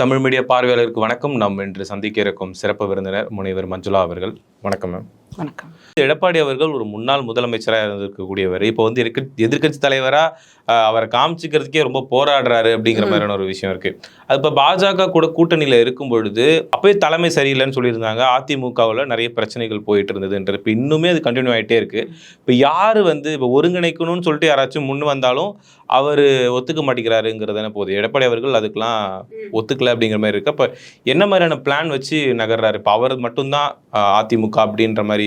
Tamil media பார்வையாளருக்கு வணக்கம். நாம் இன்று சந்திக்க இருக்கும் சிறப்பு விருந்தினர் முனைவர் மஞ்சுளா அவர்கள். வணக்கம் மேம் வணக்கம். எடப்பாடி அவர்கள் ஒரு முன்னாள் முதலமைச்சராக இருந்திருக்கக்கூடியவர். இப்போ வந்து இருக்கு எதிர்க்கட்சி தலைவராக அவரை காமிச்சிக்கிறதுக்கே ரொம்ப போராடுறாரு அப்படிங்கிற மாதிரியான ஒரு விஷயம் இருக்கு. அது இப்போ பாஜக கூட கூட்டணியில் இருக்கும் பொழுது அப்பவே தலைமை சரியில்லைன்னு சொல்லியிருந்தாங்க. அதிமுகவில் நிறைய பிரச்சனைகள் போயிட்டு இருந்ததுன்ற இப்போ இன்னுமே அது கண்டினியூ ஆகிட்டே இருக்கு. இப்போ யார் வந்து இப்போ ஒருங்கிணைக்கணும்னு சொல்லிட்டு யாராச்சும் முன் வந்தாலும் அவர் ஒத்துக்க மாட்டேங்கிறாருங்கிறதான போகுது. எடப்பாடி அவர்கள் அதுக்கெல்லாம் ஒத்துக்கல அப்படிங்கிற மாதிரி இருக்கு. அப்போ என்ன மாதிரியான பிளான் வச்சு நகர்றாரு? இப்போ அவர் மட்டும்தான் அதிமுக அப்படின்ற மாதிரி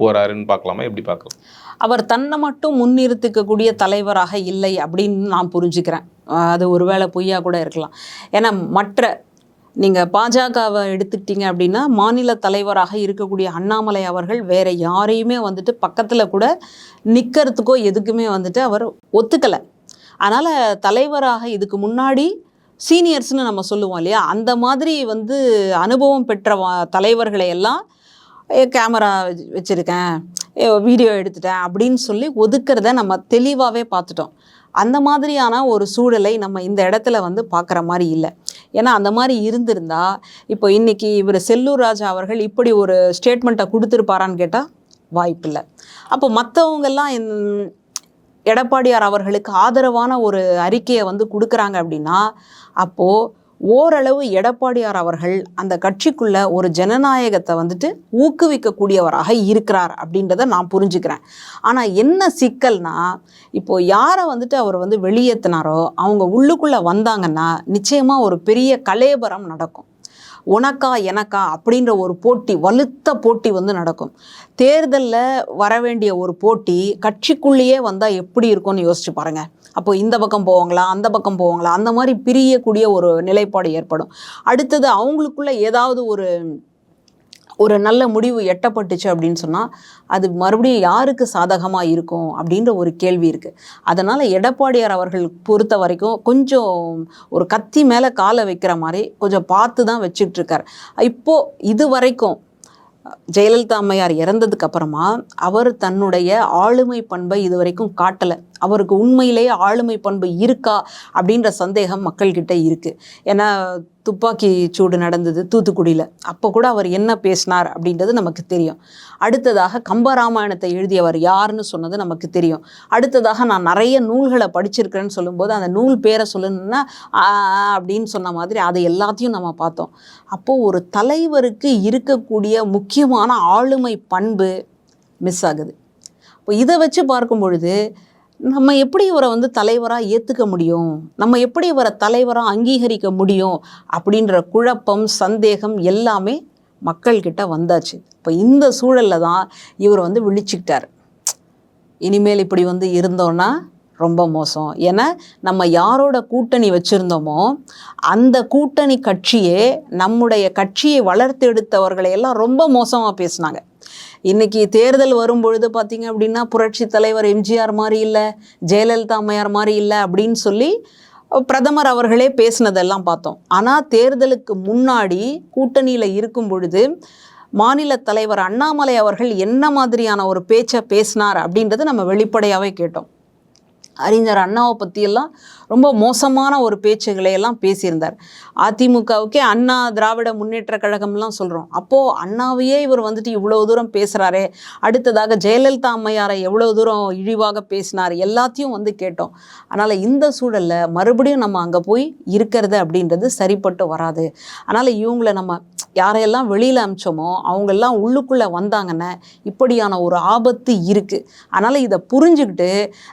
போறாருன்னு பார்க்கலாமா? எப்படி பார்க்கலாம்? அவர் தன்னை மட்டும் முன்னிறுத்திக்கக்கூடிய தலைவராக இல்லை அப்படின்னு நான் புரிஞ்சுக்கிறேன். அது ஒருவேளை பொய்யா கூட இருக்கலாம். ஏன்னா மற்ற நீங்கள் பாஜகவை எடுத்துக்கிட்டீங்க அப்படின்னா மாநில தலைவராக இருக்கக்கூடிய அண்ணாமலை அவர்கள் வேற யாரையுமே வந்துட்டு பக்கத்தில் கூட நிற்கிறதுக்கோ எதுக்குமே வந்துட்டு அவர் ஒத்துக்கலை. அதனால் தலைவராக இதுக்கு முன்னாடி சீனியர்ஸ்னு நம்ம சொல்லுவோம் இல்லையா? அந்த மாதிரி வந்து அனுபவம் பெற்ற தலைவர்களை எல்லாம் கேமரா வச்சு- ஏ, வீடியோ எடுத்துட்டேன் அப்படின்னு சொல்லி ஒதுக்கிறத நம்ம தெளிவாகவே பார்த்துட்டோம். அந்த மாதிரியான ஒரு சூழலை நம்ம இந்த இடத்துல வந்து பார்க்குற மாதிரி இல்லை. ஏன்னா அந்த மாதிரி இருந்திருந்தா இப்போ இன்றைக்கி இவர் செல்லூர் ராஜா அவர்கள் இப்படி ஒரு ஸ்டேட்மெண்ட்டை கொடுத்துருப்பாரான்னு கேட்டால் வாய்ப்பில்லை. அப்போ மற்றவங்கெல்லாம் எடப்பாடியார் அவர்களுக்கு ஆதரவான ஒரு அறிக்கையை வந்து கொடுக்குறாங்க அப்படின்னா அப்போது ஓரளவு எடப்பாடியார் அவர்கள் அந்த கட்சிக்குள்ள ஒரு ஜனநாயகத்தை வந்துட்டு ஊக்குவிக்கக்கூடியவராக இருக்கிறார் அப்படின்றத நான் புரிஞ்சுக்கிறேன். ஆனால் என்ன சிக்கல்னா இப்போ யாரை வந்துட்டு அவர் வந்து வெளியேற்றினாரோ அவங்க உள்ளுக்குள்ளே வந்தாங்கன்னா நிச்சயமாக ஒரு பெரிய கலேபரம் நடக்கும். உனக்கா எனக்கா அப்படின்ற ஒரு போட்டி வலுத்த போட்டி வந்து நடக்கும். தேர்தலில் வர வேண்டிய ஒரு போட்டி கட்சிக்குள்ளேயே வந்தால் எப்படி இருக்கும்னு யோசிச்சு பாருங்கள் அப்போ இந்த பக்கம் போவாங்களா அந்த பக்கம் போவாங்களா அந்த மாதிரி பிரியக்கூடிய ஒரு நிலைப்பாடு ஏற்படும். அடுத்தது அவங்களுக்குள்ள ஏதாவது ஒரு ஒரு நல்ல முடிவு எட்டப்பட்டுச்சு அப்படின்னு சொன்னால் அது மறுபடியும் யாருக்கு சாதகமாக இருக்கும் அப்படின்ற ஒரு கேள்வி இருக்குது அதனால் எடப்பாடியார் அவர்கள் பொறுத்த வரைக்கும் கொஞ்சம் ஒரு கத்தி மேலே காலை வைக்கிற மாதிரி கொஞ்சம் பார்த்து தான் வச்சிட்ருக்கார் இப்போது இது வரைக்கும் ஜெயலலிதா அம்மையார் இறந்ததுக்கு அப்புறமா அவர் தன்னுடைய ஆளுமை பண்பை இது வரைக்கும் காட்டலை. அவருக்கு உண்மையிலேயே ஆளுமை பண்பு இருக்கா அப்படின்ற சந்தேகம் மக்கள்கிட்ட இருக்குது ஏன்னா துப்பாக்கி சூடு நடந்தது தூத்துக்குடியில். அப்போ கூட அவர் என்ன பேசினார் அப்படின்றது நமக்கு தெரியும். அடுத்ததாக கம்பராமாயணத்தை எழுதியவர் யாருன்னு சொன்னது நமக்கு தெரியும். அடுத்ததாக நான் நிறைய நூல்களை படிச்சிருக்கிறேன்னு சொல்லும்போது அந்த நூல் பேரை சொல்லணும்னா அப்படின்னு சொன்ன மாதிரி அதை எல்லாத்தையும் நம்ம பார்த்தோம். அப்போது ஒரு தலைவருக்கு இருக்கக்கூடிய முக்கியமான ஆளுமை பண்பு மிஸ் ஆகுது. இப்போ இதை வச்சு பார்க்கும் பொழுது நம்ம எப்படி இவரை வந்து தலைவராக ஏற்றுக்க முடியும்? நம்ம எப்படி இவரை தலைவராக அங்கீகரிக்க முடியும்? அப்படின்ற குழப்பம் சந்தேகம் எல்லாமே மக்கள்கிட்ட வந்தாச்சு. இப்போ இந்த சூழலில் தான் இவர் வந்து விழிச்சுக்கிட்டார். இனிமேல் இப்படி வந்து இருந்தோன்னா ரொம்ப மோசம். ஏன்னா நம்ம யாரோட கூட்டணி வச்சுருந்தோமோ அந்த கூட்டணி கட்சியே நம்முடைய கட்சியை வளர்த்தெடுத்தவர்களை எல்லாம் ரொம்ப மோசமாக பேசுனாங்க. இன்னைக்கு தேர்தல் வரும் பொழுது பார்த்தீங்க அப்படின்னா புரட்சி தலைவர் எம்ஜிஆர் மாதிரி இல்லை ஜெயலலிதா அம்மையார் மாதிரி இல்லை அப்படின்னு சொல்லி பிரதமர் அவர்களே பேசினதெல்லாம் பார்த்தோம். ஆனால் தேர்தலுக்கு முன்னாடி கூட்டணியில் இருக்கும் பொழுது மாநில தலைவர் அண்ணாமலை அவர்கள் என்ன மாதிரியான ஒரு பேச்சை பேசினார் அப்படின்றத நம்ம வெளிப்படையாகவே கேட்டோம். அறிஞர் அண்ணாவை பற்றியெல்லாம் ரொம்ப மோசமான ஒரு பேச்சுகளை எல்லாம் பேசியிருந்தார். அதிமுகவுக்கே அண்ணா திராவிட முன்னேற்ற கழகம்லாம் சொல்கிறோம் அப்போது அண்ணாவையே இவர் வந்துட்டு இவ்வளோ தூரம் பேசுகிறாரே அடுத்ததாக ஜெயலலிதா அம்மையாரை எவ்வளோ தூரம் இழிவாக பேசினார் எல்லாத்தையும் வந்து கேட்டோம். அதனால் இந்த சூழலில் மறுபடியும் நம்ம அங்கே போய் இருக்கிறது அப்படின்றது சரிப்பட்டு வராது. அதனால் இவங்களை நம்ம யாரையெல்லாம் வெளியில் அமிச்சோமோ அவங்கெல்லாம் உள்ளுக்குள்ளே வந்தாங்கன்னா இப்படியான ஒரு ஆபத்து இருக்குது அதனால் இதை புரிஞ்சுக்கிட்டு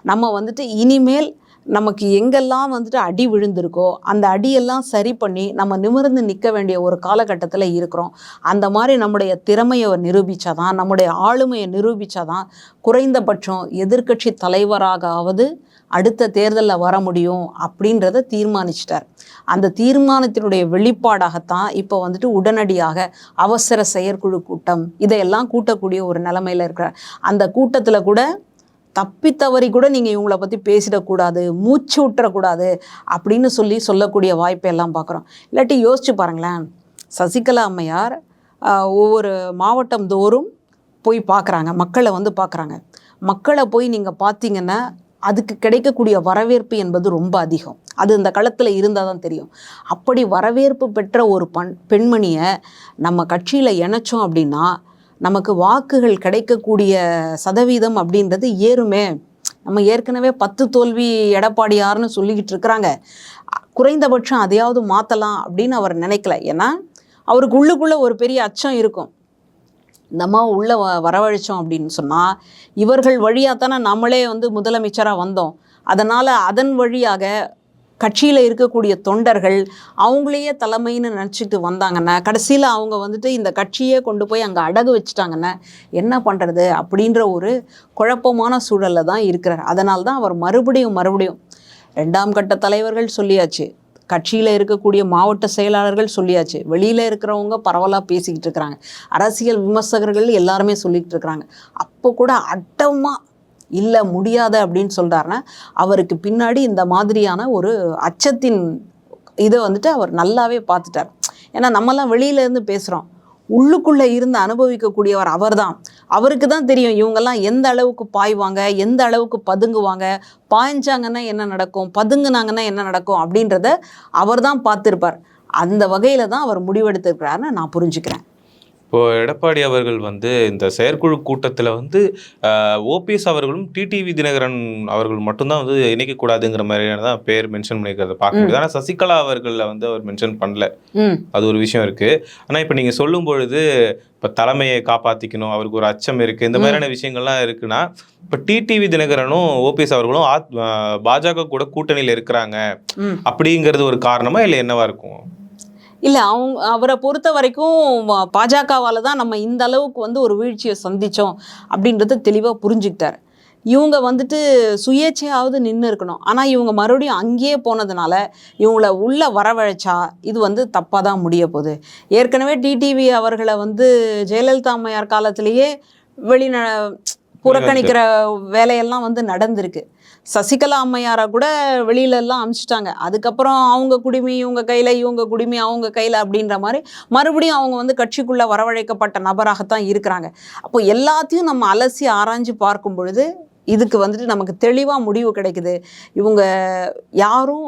நம்ம வந்துட்டு இனிமேல் நமக்கு எங்கெல்லாம் வந்துட்டு அடி விழுந்திருக்கோ அந்த அடியெல்லாம் சரி பண்ணி நம்ம நிமிர்ந்து நிற்க வேண்டிய ஒரு காலகட்டத்தில் இருக்கிறோம். அந்த மாதிரி நம்முடைய திறமையை நிரூபித்தாதான் நம்முடைய ஆளுமையை நிரூபித்தாதான் குறைந்தபட்சம் எதிர்க்கட்சி தலைவராகாவது அடுத்த தேர்தலில் வர முடியும் அப்படின்றத தீர்மானிச்சிட்டார். அந்த தீர்மானத்தினுடைய வெளிப்பாடாகத்தான் இப்போ வந்துட்டு உடனடியாக அவசர செயற்குழு கூட்டம் இதையெல்லாம் கூட்டக்கூடிய ஒரு நிலமையில இருக்கிறார். அந்த கூட்டத்தில் கூட தப்பி தவறி கூட நீங்கள் இவங்கள பற்றி பேசிடக்கூடாது மூச்சு விட்டுறக்கூடாது அப்படின்னு சொல்லி சொல்லக்கூடிய வாய்ப்பை எல்லாம் பார்க்குறோம் இல்லாட்டி யோசிச்சு பாருங்களேன். சசிகலா அம்மையார் ஒவ்வொரு மாவட்டம் தோறும் போய் பார்க்குறாங்க மக்களை வந்து பார்க்குறாங்க மக்களை போய் நீங்கள் பார்த்தீங்கன்னா அதுக்கு கிடைக்கக்கூடிய வரவேற்பு என்பது ரொம்ப அதிகம். அது இந்த களத்தில் இருந்தால் தான் தெரியும். அப்படி வரவேற்பு பெற்ற ஒரு பண் பெண்மணியை நம்ம கட்சியில் இணைச்சோம் அப்படின்னா நமக்கு வாக்குகள் கிடைக்கக்கூடிய சதவீதம் அப்படின்றது ஏறுமே. நம்ம ஏற்கனவே பத்து தோல்வி எடப்பாடியார்னு சொல்லிக்கிட்டு இருக்கிறாங்க. குறைந்தபட்சம் அதையாவது மாற்றலாம் அப்படின்னு அவர் நினைக்கல. ஏன்னா அவருக்கு உள்ளுக்குள்ளே ஒரு பெரிய அச்சம் இருக்கும். இந்த அம்மா உள்ளே வ வரவழைச்சோம் அப்படின்னு சொன்னால் இவர்கள் வழியாக தானே நம்மளே வந்து முதலமைச்சராக வந்தோம். அதனால் அதன் வழியாக கட்சியில் இருக்கக்கூடிய தொண்டர்கள் அவங்களையே தலைமைன்னு நினச்சிட்டு வந்தாங்கன்னா கடைசியில் அவங்க வந்துட்டு இந்த கட்சியே கொண்டு போய் அங்கே அடகு வச்சுட்டாங்கன்னா என்ன பண்ணுறது அப்படின்ற ஒரு குழப்பமான சூழலில் தான் இருக்கிறார். அதனால தான் அவர் மறுபடியும் மறுபடியும் ரெண்டாம் கட்ட தலைவர்கள் சொல்லியாச்சு. கட்சியில் இருக்கக்கூடிய மாவட்ட செயலாளர்கள் சொல்லியாச்சு. வெளியில் இருக்கிறவங்க பரவலாக பேசிக்கிட்டு இருக்கிறாங்க. அரசியல் விமர்சகர்கள் எல்லாருமே சொல்லிக்கிட்டு இருக்கிறாங்க. அப்போ கூட அட்டமாக இல்லை முடியாது அப்படின்னு சொல்கிறாருன்னா அவருக்கு பின்னாடி இந்த மாதிரியான ஒரு அச்சத்தின் இதை வந்துட்டு அவர் நல்லாவே பார்த்துட்டார். ஏன்னா நம்மலாம் வெளியிலேருந்து பேசுகிறோம் உள்ளுக்குள்ளே இருந்து அனுபவிக்கக்கூடியவர் அவர்தான். அவருக்கு தான் தெரியும் இவங்கெல்லாம் எந்த அளவுக்கு பாய்வாங்க எந்த அளவுக்கு பதுங்குவாங்க பாய்ஞ்சாங்கன்னா என்ன நடக்கும் பதுங்குனாங்கன்னா என்ன நடக்கும் அப்படின்றத அவர் தான் பார்த்துருப்பார். அந்த வகையில் தான் அவர் முடிவெடுத்திருக்கிறாருன்னு நான் புரிஞ்சுக்கிறேன். இப்போ எடப்பாடி அவர்கள் வந்து இந்த செயற்குழு கூட்டத்தில் வந்து ஓபிஎஸ் அவர்களும் டிடிவி தினகரன் அவர்கள் மட்டும்தான் வந்து இணைக்கக்கூடாதுங்கிற மாதிரியான தான் பேர் மென்ஷன் பண்ணியிருக்கிறத பார்க்க முடியுது. ஆனால் சசிகலா அவர்களில் வந்து அவர் மென்ஷன் பண்ணல. அது ஒரு விஷயம் இருக்கு. ஆனால் இப்போ நீங்கள் சொல்லும் பொழுது இப்போ தலைமையை காப்பாற்றிக்கணும் அவருக்கு ஒரு அச்சம் இருக்கு இந்த மாதிரியான விஷயங்கள்லாம் இருக்குன்னா இப்போ டிடிவி தினகரனும் ஓபிஎஸ் அவர்களும் பாஜக கூட கூட்டணியில் இருக்கிறாங்க. அப்படிங்கிறது ஒரு காரணமா இல்லை என்னவா இருக்கும்? இல்லை அவங்க அவரை பொறுத்த வரைக்கும் பாஜகவால் தான் நம்ம இந்த அளவுக்கு வந்து ஒரு வீழ்ச்சியை சந்தித்தோம் அப்படின்றத தெளிவாக புரிஞ்சுக்கிட்டார். இவங்க வந்துட்டு சுயேட்சையாவது நின்று இருக்கணும். ஆனால் இவங்க மறுபடியும் அங்கேயே போனதுனால இவங்கள உள்ளே வரவழைச்சா இது வந்து தப்பாக தான் முடிய போகுது. ஏற்கனவே டிடிவி அவர்களை வந்து ஜெயலலிதா அம்மையார் காலத்திலேயே வெளிந புறக்கணிக்கிற வேலையெல்லாம் வந்து நடந்திருக்கு. சசிகலா அம்மையாரை கூட வெளியில எல்லாம் அனுப்பிச்சிட்டாங்க அதுக்கப்புறம் அவங்க குடிமை இவங்க கையில் இவங்க குடிமை அவங்க கையில் அப்படின்ற மாதிரி மறுபடியும் அவங்க வந்து கட்சிக்குள்ளே வரவழைக்கப்பட்ட நபராகத்தான் இருக்கிறாங்க. அப்போ எல்லாத்தையும் நம்ம அலசி ஆராய்ஞ்சு பார்க்கும் பொழுது இதுக்கு வந்துட்டு நமக்கு தெளிவாக முடிவு கிடைக்குது. இவங்க யாரும்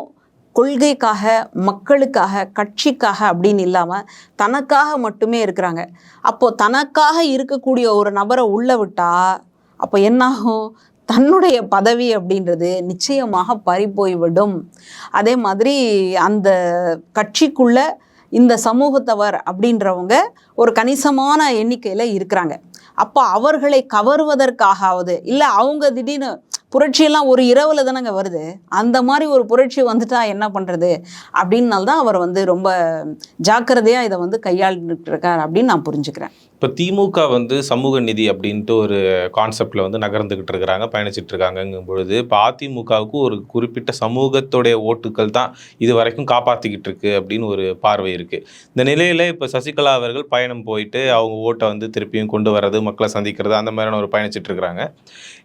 கொள்கைக்காக மக்களுக்காக கட்சிக்காக அப்படின்னு இல்லாமல் தனக்காக மட்டுமே இருக்கிறாங்க. அப்போது தனக்காக இருக்கக்கூடிய ஒரு நபரை உள்ள விட்டால் அப்போ என்னாகும்? தன்னுடைய பதவி அப்படின்றது நிச்சயமாக பறிப்போய்விடும் அதே மாதிரி அந்த கட்சிக்குள்ள இந்த சமூகத்தவர் அப்படின்றவங்க ஒரு கணிசமான எண்ணிக்கையில் இருக்கிறாங்க. அப்போ அவர்களை கவருவதற்காகாவது இல்லை அவங்க திடீர்னு புரட்சியெல்லாம் ஒரு இரவில் தானேங்க வருது அந்த மாதிரி ஒரு புரட்சி வந்துட்டா என்ன பண்ணுறது அப்படின்னால்தான் அவர் வந்து ரொம்ப ஜாக்கிரதையாக இதை வந்து கையாண்டுட்டு இருக்கார் அப்படின்னு நான் புரிஞ்சுக்கிறேன். இப்போ திமுக வந்து சமூக நிதி அப்படின்ட்டு ஒரு கான்செப்டில் வந்து நகர்ந்துக்கிட்டு இருக்கிறாங்க பயணிச்சிட்டு இருக்காங்கங்கும் பொழுது இப்போ அதிமுகவுக்கு ஒரு குறிப்பிட்ட சமூகத்துடைய ஓட்டுக்கள் தான் இது வரைக்கும் காப்பாற்றிக்கிட்டு இருக்கு அப்படின்னு ஒரு பார்வை இருக்குது இந்த நிலையில் இப்போ சசிகலா அவர்கள் பயணம் போயிட்டு அவங்க ஓட்டை வந்து திருப்பியும் கொண்டு வர்றது மக்களை சந்திக்கிறது அந்த மாதிரியான ஒரு பயணிச்சிட்டு இருக்கிறாங்க.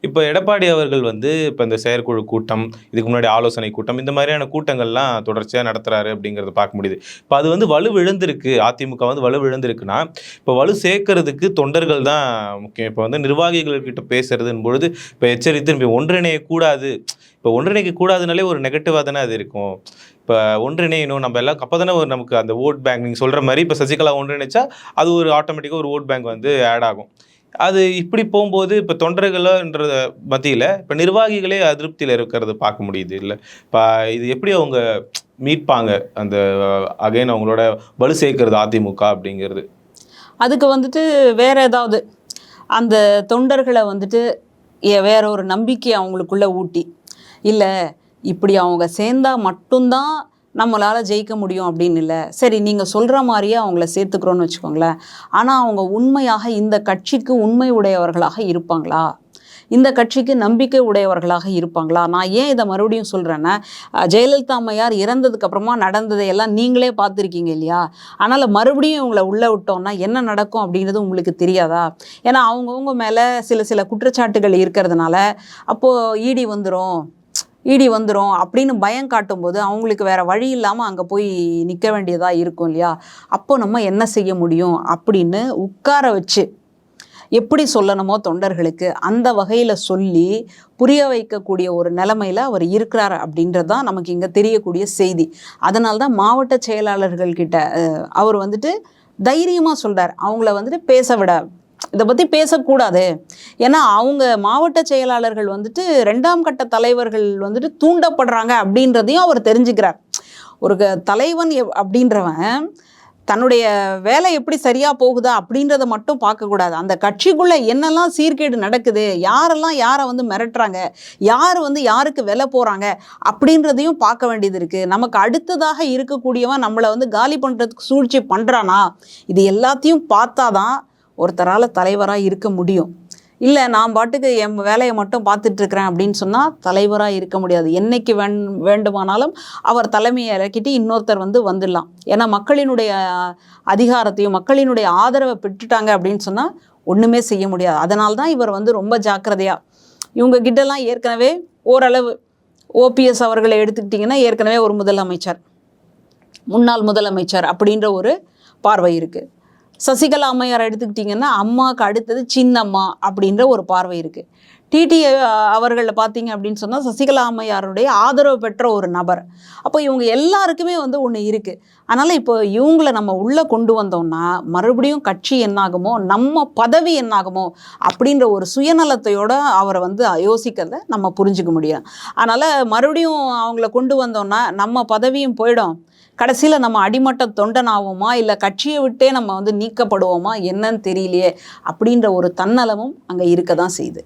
இப்போ எடப்பாடி அவர்கள் வந்து இப்போ இந்த செயற்குழு கூட்டம் இதுக்கு முன்னாடி ஆலோசனை கூட்டம் இந்த மாதிரியான கூட்டங்கள்லாம் தொடர்ச்சியாக நடத்துறாரு அப்படிங்கிறத பார்க்க முடியுது. இப்போ அது வந்து வலுவிழுந்திருக்கு அதிமுக வந்து வலுவிழுந்திருக்குன்னா இப்போ வலு கேட்கறதுக்கு தொண்டர்கள் தான் முக்கியம். இப்போ வந்து நிர்வாகிகள்கிட்ட பேசுறதுன்னு பொழுது இப்போ எச்சரித்து இப்போ ஒன்றிணைய கூடாது. இப்போ ஒன்றிணைக்க கூடாதுனாலே ஒரு நெகட்டிவாக தானே அது இருக்கும். இப்போ ஒன்றிணையணும் நம்ம எல்லாம் அப்போ தானே ஒரு நமக்கு அந்த ஓட் பேங்க் நீங்கள் சொல்கிற மாதிரி இப்போ சசிகலா ஒன்றிணைச்சா அது ஒரு ஆட்டோமேட்டிக்காக ஒரு ஓட் பேங்க் வந்து ஆட் ஆகும். அது இப்படி போகும்போது இப்போ தொண்டர்கள்ன்ற மத்தியில் இப்போ நிர்வாகிகளே அதிருப்தியில் இருக்கிறது பார்க்க முடியுது இல்லை? இப்போ இது எப்படி அவங்க மீட்பாங்க? அந்த அகைன் அவங்களோட வலு சேர்க்கறது அதிமுக அப்படிங்கிறது. அதுக்கு வந்துட்டு வேற ஏதாவது அந்த தொண்டர்களை வந்துட்டு ஏ- வேற ஒரு நம்பிக்கை அவங்களுக்குள்ளே ஊட்டி. இல்லை இப்படி அவங்க சேர்ந்தா மட்டும்தான் நம்மளால் ஜெயிக்க முடியும் அப்படின்னு இல்லை. சரி நீங்கள் சொல்கிற மாதிரியே அவங்கள சேர்த்துக்கிறோன்னு வச்சுக்கோங்களேன். ஆனால் அவங்க உண்மையாக இந்த கட்சிக்கு உண்மை உடையவர்களாக இருப்பாங்களா? இந்த கட்சிக்கு நம்பிக்கை உடையவர்களாக இருப்பாங்களா? நான் ஏன் இதை மறுபடியும் சொல்கிறேன்னா ஜெயலலிதா அம்மையார் இறந்ததுக்கு அப்புறமா நடந்ததையெல்லாம் நீங்களே பார்த்துருக்கீங்க இல்லையா? அதனால் மறுபடியும் இவங்களை உள்ளே விட்டோம்னா என்ன நடக்கும் அப்படிங்கிறது உங்களுக்கு தெரியாதா? ஏன்னா அவங்கவுங்க மேலே சில சில குற்றச்சாட்டுகள் இருக்கிறதுனால அப்போது ஈடி வந்துடும் ஈடி வந்துடும் அப்படின்னு பயம் காட்டும்போது அவங்களுக்கு வேறு வழி இல்லாமல் அங்கே போய் நிற்க வேண்டியதாக இருக்கும் இல்லையா? அப்போ நம்ம என்ன செய்ய முடியும் அப்படின்னு உட்கார வச்சு எப்படி சொல்லணுமோ தொண்டர்களுக்கு அந்த வகையில் சொல்லி புரிய வைக்கக்கூடிய ஒரு நிலைமையில் அவர் இருக்கிறார் அப்படின்றது தான் நமக்கு இங்கே தெரியக்கூடிய செய்தி. அதனால தான் மாவட்ட செயலாளர்கள்கிட்ட அவர் வந்துட்டு தைரியமாக சொல்கிறார் அவங்கள வந்துட்டு பேச விட இதை பற்றி பேசக்கூடாது. ஏன்னா அவங்க மாவட்ட செயலாளர்கள் வந்துட்டு ரெண்டாம் கட்ட தலைவர்கள் வந்துட்டு தூண்டப்படுறாங்க அப்படின்றதையும் அவர் தெரிஞ்சுக்கிறார். ஒரு க- தலைவன் எப்- அப்படின்றவன் தன்னுடைய வேலை எப்படி சரியாக போகுதா அப்படின்றத மட்டும் பார்க்கக்கூடாது அந்த கட்சிக்குள்ளே என்னெல்லாம் சீர்கேடு நடக்குது யாரெல்லாம் யாரை வந்து மிரட்டுறாங்க யார் வந்து யாருக்கு விலை போகிறாங்க அப்படின்றதையும் பார்க்க வேண்டியது இருக்குது நமக்கு அடுத்ததாக இருக்கக்கூடியவன் நம்மளை வந்து காலி பண்ணுறதுக்கு சூழ்ச்சி பண்ணுறானா இது எல்லாத்தையும் பார்த்தாதான் ஒருத்தரால் தலைவராக இருக்க முடியும். இல்லை நான் பாட்டுக்கு என் வேலையை மட்டும் பார்த்துட்டு இருக்கிறேன் அப்படின்னு சொன்னால் தலைவராக இருக்க முடியாது. என்னைக்கு வேண் வேண்டுமானாலும் அவர் தலைமையை இறக்கிட்டு இன்னொருத்தர் வந்து வந்துடலாம். ஏன்னா மக்களினுடைய அதிகாரத்தையும் மக்களினுடைய ஆதரவை பெற்றுட்டாங்க அப்படின்னு சொன்னால் ஒன்றுமே செய்ய முடியாது. அதனால தான் இவர் வந்து ரொம்ப ஜாக்கிரதையாக இவங்க கிட்டலாம் ஏற்கனவே ஓரளவு ஓபிஎஸ் அவர்களை எடுத்துக்கிட்டிங்கன்னா ஏற்கனவே ஒரு முதலமைச்சர். முன்னாள் முதலமைச்சர் அப்படின்ற ஒரு பார்வை இருக்குது சசிகலா அம்மையார் எடுத்துக்கிட்டிங்கன்னா அம்மாவுக்கு அடுத்தது சின்னம்மா அப்படின்ற ஒரு பார்வை இருக்குது டிடி அவர்களில் பார்த்தீங்க அப்படின்னு சொன்னால் சசிகலா அம்மையாருடைய ஆதரவு பெற்ற ஒரு நபர். அப்போ இவங்க எல்லாருக்குமே வந்து ஒன்று இருக்குது அதனால் இப்போ இவங்கள நம்ம உள்ளே கொண்டு வந்தோம்னா மறுபடியும் கட்சி என்னாகுமோ நம்ம பதவி என்னாகுமோ அப்படின்ற ஒரு சுயநலத்தையோட அவரை வந்து யோசிக்கிறத நம்ம புரிஞ்சுக்க முடியும். அதனால் மறுபடியும் அவங்கள கொண்டு வந்தோம்னா நம்ம பதவியும் போயிடும். கடைசியில் நம்ம அடிமட்ட தொண்டனாவோமா இல்லை கட்சியை விட்டே நம்ம வந்து நீக்கப்படுவோமா என்னன்னு தெரியலையே அப்படின்ற ஒரு தன்னலமும் அங்கே இருக்க தான் செய்யுது.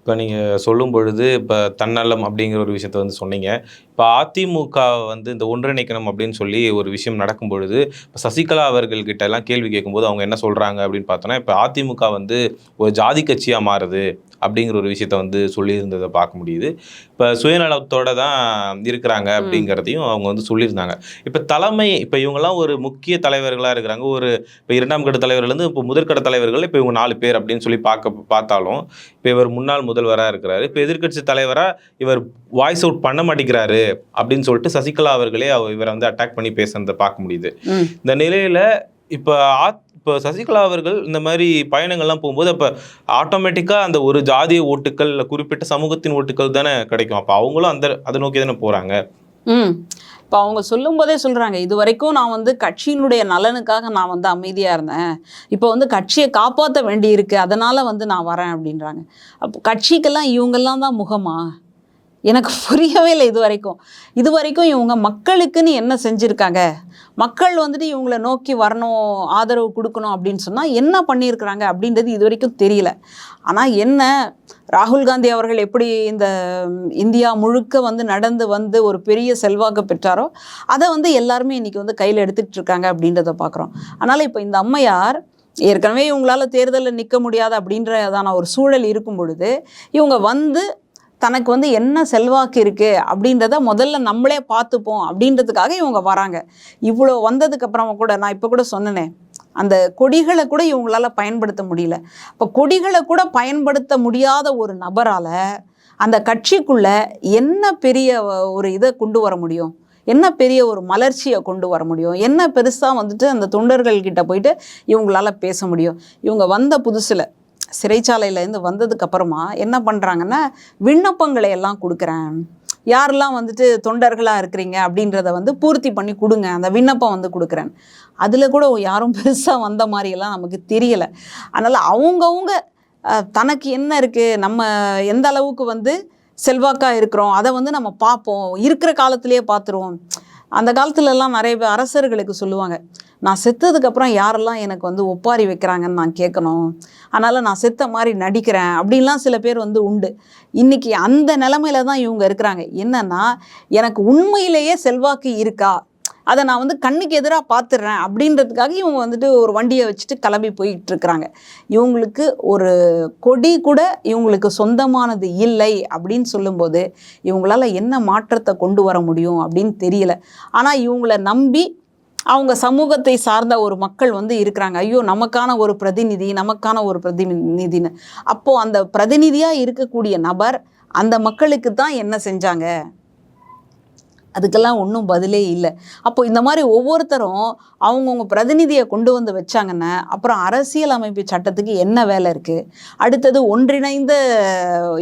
இப்போ நீங்கள் சொல்லும் பொழுது இப்போ தன்னலம் அப்படிங்கிற ஒரு விஷயத்த வந்து சொன்னீங்க. இப்போ அதிமுக வந்து இந்த ஒன்றிணைக்கணும் அப்படின்னு சொல்லி ஒரு விஷயம் நடக்கும் பொழுது இப்போ சசிகலா அவர்கள்கிட்ட எல்லாம் கேள்வி கேட்கும்போது அவங்க என்ன சொல்கிறாங்க அப்படின்னு பார்த்தோன்னா இப்போ அதிமுக வந்து ஒரு ஜாதி கட்சியாக மாறுது அப்படிங்கிற ஒரு விஷயத்த வந்து சொல்லியிருந்ததை பார்க்க முடியுது. இப்போ சுயநலத்தோட தான் இருக்கிறாங்க அப்படிங்கிறதையும் அவங்க வந்து சொல்லியிருந்தாங்க. இப்போ தலைமை இப்போ இவங்கெல்லாம் ஒரு முக்கிய தலைவர்களாக இருக்கிறாங்க. ஒரு இப்போ இரண்டாம் கட்ட தலைவர்கள்லேருந்து இப்போ முதற்கட்ட தலைவர்கள் இப்போ இவங்க நாலு பேர் அப்படின்னு சொல்லி பார்க்க பார்த்தாலும் இப்போ இவர் முன்னாள் முதல்வராக இருக்கிறாரு. இப்போ எதிர்க்கட்சி தலைவராக இவர் வாய்ஸ் அவுட் பண்ண மாட்டேங்கிறாரு. அப்படின்னு சொல்லிட்டு சசிகலா அவர்களே அவ- இவரை வந்து அட்டாக் பண்ணி பேசுறதை பார்க்க முடியுது. இந்த நிலையில இப்போ ஆத் இப்போ சசிகலா அவர்கள் இந்த மாதிரி பயணங்கள்லாம் போகும்போது அப்போ ஆட்டோமேட்டிக்காக அந்த ஒரு ஜாதிய ஓட்டுக்கள் இல்ல குறிப்பிட்ட சமூகத்தின் ஓட்டுக்கள் தானே கிடைக்கும். அப்போ அவங்களும் அந்த அதை நோக்கி தானே போகிறாங்க ம். இப்போ அவங்க சொல்லும்போதே சொல்கிறாங்க இது வரைக்கும் நான் வந்து கட்சியினுடைய நலனுக்காக நான் வந்து அமைதியாக இருந்தேன். இப்போ வந்து கட்சியை காப்பாற்ற வேண்டியிருக்கு அதனால் வந்து நான் வரேன் அப்படின்றாங்க. அப்போ கட்சிக்கெல்லாம் இவங்கெல்லாம் தான் முகமா? எனக்கு புரியவே இல்லை இது வரைக்கும் இது வரைக்கும் இவங்க மக்களுக்குன்னு என்ன செஞ்சுருக்காங்க? மக்கள் வந்துட்டு இவங்களை நோக்கி வரணும் ஆதரவு கொடுக்கணும் அப்படின்னு சொன்னால் என்ன பண்ணியிருக்கிறாங்க அப்படின்றது இது வரைக்கும் தெரியல. ஆனால் என்ன ராகுல் காந்தி அவர்கள் எப்படி இந்த இந்தியா முழுக்க வந்து நடந்து வந்து ஒரு பெரிய செல்வாக்கு பெற்றாரோ அதை வந்து எல்லாருமே இன்றைக்கி வந்து கையில் எடுத்துகிட்டு இருக்காங்க அப்படின்றத பார்க்குறோம் அதனால் இப்போ இந்த அம்மையார் ஏற்கனவே இவங்களால தேர்தலில் நிற்க முடியாது அப்படின்றதான ஒரு சூழல் இருக்கும் பொழுது இவங்க வந்து தனக்கு வந்து என்ன செல்வாக்கு இருக்குது அப்படின்றத முதல்ல நம்மளே பார்த்துப்போம் அப்படின்றதுக்காக இவங்க வராங்க. இவ்வளோ வந்ததுக்கப்புறம் கூட நான் இப்போ கூட சொன்னேனே அந்த கொடிகளை கூட இவங்களால பயன்படுத்த முடியல. இப்போ கொடிகளை கூட பயன்படுத்த முடியாத ஒரு நபரால் அந்த கட்சிக்குள்ள என்ன பெரிய ஒரு இதை கொண்டு வர முடியும்? என்ன பெரிய ஒரு மலர்ச்சியை கொண்டு வர முடியும்? என்ன பெருசாக வந்துட்டு அந்த தொண்டர்கள்கிட்ட போயிட்டு இவங்களால பேச முடியும்? இவங்க வந்த புதுசில் சிறைச்சாலையிலேருந்து வந்ததுக்கு அப்புறமா என்ன பண்ணுறாங்கன்னா விண்ணப்பங்களை எல்லாம் கொடுக்குறேன். யாரெல்லாம் வந்துட்டு தொண்டர்களாக இருக்கிறீங்க அப்படின்றத வந்து பூர்த்தி பண்ணி கொடுங்க. அந்த விண்ணப்பம் வந்து கொடுக்குறேன். அதில் கூட யாரும் பெருசாக வந்த மாதிரியெல்லாம் நமக்கு தெரியலை. அதனால் அவங்கவுங்க தனக்கு என்ன இருக்குது நம்ம எந்த அளவுக்கு வந்து செல்வாக்காக இருக்கிறோம் அதை வந்து நம்ம பார்ப்போம். இருக்கிற காலத்திலேயே பார்த்துருவோம். அந்த காலத்துலலாம் நிறைய பேர் அரசர்களுக்கு சொல்லுவாங்க நான் செத்ததுக்கப்புறம் யாரெல்லாம் எனக்கு வந்து ஒப்பாரி வைக்கிறாங்கன்னு நான் கேட்கணும். அதனால் நான் செத்த மாதிரி நடிக்கிறேன். அப்படின்லாம் சில பேர் வந்து உண்டு. இன்றைக்கி அந்த நிலமையில தான் இவங்க இருக்கிறாங்க. என்னென்னா எனக்கு உண்மையிலேயே செல்வாக்கு இருக்கா? அதை நான் வந்து கண்ணுக்கு எதிராக பார்த்துடுறேன் அப்படின்றதுக்காக இவங்க வந்துட்டு ஒரு வண்டியை வச்சுட்டு கிளம்பி போயிட்டு இருக்கிறாங்க. இவங்களுக்கு ஒரு கொடி கூட இவங்களுக்கு சொந்தமானது இல்லை அப்படின்னு சொல்லும்போது இவங்களால என்ன மாற்றத்தை கொண்டு வர முடியும் அப்படின்னு தெரியல. ஆனால் இவங்களை நம்பி அவங்க சமூகத்தை சார்ந்த ஒரு மக்கள் வந்து இருக்கிறாங்க. ஐயோ நமக்கான ஒரு பிரதிநிதி நமக்கான ஒரு பிரதிநிதின்னு. அப்போது அந்த பிரதிநிதியாக இருக்கக்கூடிய நபர் அந்த மக்களுக்கு தான் என்ன செஞ்சாங்க? அதுக்கெல்லாம் ஒன்றும் பதிலே இல்லை. அப்போ இந்த மாதிரி ஒவ்வொருத்தரும் அவங்கவுங்க பிரதிநிதியை கொண்டு வந்து வச்சாங்கன்னா அப்புறம் அரசியல் அமைப்பு சட்டத்துக்கு என்ன வேலை இருக்குது அடுத்தது ஒன்றிணைந்த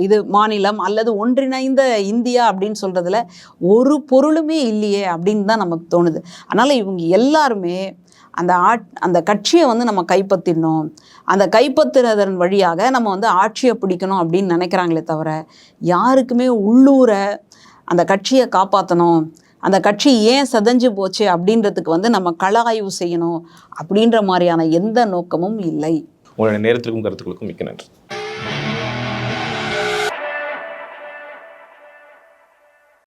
இது மாநிலம் அல்லது ஒன்றிணைந்த இந்தியா அப்படின்னு சொல்கிறதுல ஒரு பொருளுமே இல்லையே அப்படின்னு தான் நமக்கு தோணுது. அதனால் இவங்க எல்லாருமே அந்த ஆட் அந்த கட்சியை வந்து நம்ம கைப்பற்றிடணும். அந்த கைப்பற்றுறதன் வழியாக நம்ம வந்து ஆட்சியை பிடிக்கணும் அப்படின்னு நினைக்கிறாங்களே தவிர யாருக்குமே உள்ளூரை அந்த கட்சியை காப்பாற்றணும் அந்த கட்சி ஏன் செதஞ்சு போச்சு அப்படின்றதுக்கு வந்து நம்ம கள ஆய்வு செய்யணும் அப்படின்ற மாதிரியான எந்த நோக்கமும் இல்லை. உங்களுடைய நேரத்திற்கும் கருத்துக்களுக்கும் மிக்க நன்றி.